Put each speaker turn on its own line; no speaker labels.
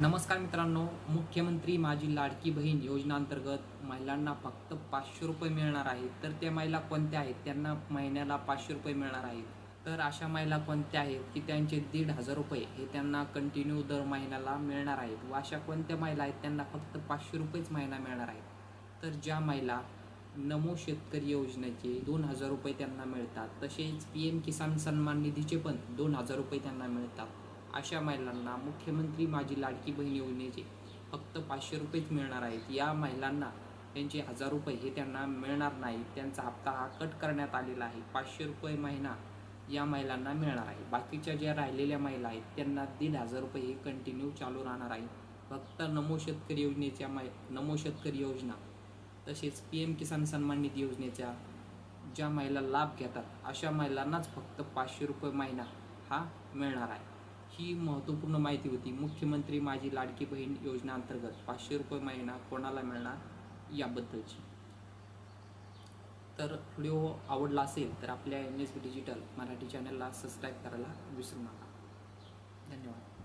नमस्कार मित्रांनो मुख्यमंत्री माझी लाडकी बहीण योजनांतर्गत महिलांना फक्त पाचशे रुपये मिळणार आहेत. तर त्या महिला कोणत्या आहेत? त्यांना महिन्याला पाचशे रुपये मिळणार आहेत. तर अशा महिला कोणत्या आहेत की त्यांचे दीड हजार रुपये हे त्यांना कंटिन्यू दर महिन्याला मिळणार आहेत व अशा कोणत्या महिला आहेत त्यांना फक्त पाचशे रुपयेच महिना मिळणार आहेत? तर ज्या महिला नमो शेतकरी योजनेचे दोन हजार रुपये त्यांना मिळतात तसेच पी एम किसान सन्मान निधीचे पण दोन हजार रुपये त्यांना मिळतात. अशा महिलांना मुख्यमंत्री माझी लाडकी बहीण योजनेचे फक्त पाचशे रुपयेच मिळणार आहेत. या महिलांना त्यांचे हजार रुपये हे त्यांना मिळणार नाही. त्यांचा हप्ता हा कट करण्यात आलेला आहे. पाचशे रुपये महिना या महिलांना मिळणार आहे. बाकीच्या ज्या राहिलेल्या महिला आहेत त्यांना दीड हजार रुपये हे कंटिन्यू चालू राहणार आहे. फक्त नमो शेतकरी योजनेच्या मै नमो शेतकरी योजना तसेच पी एम किसान सन्मान निधी योजनेच्या ज्या महिला लाभ घेतात अशा महिलांनाच फक्त पाचशे रुपये महिना हा मिळणार आहे. ही महत्त्वपूर्ण माहिती होती. मुख्यमंत्री माझी लाडकी बहीण योजना अंतर्गत पाचशे रुपये महिना कोणाला मिळणार याबद्दलची. तर व्हिडिओ आवडला असेल तर आपल्या N S B digital Marathi चॅनलला सबस्क्राईब करायला विसरू नका. धन्यवाद.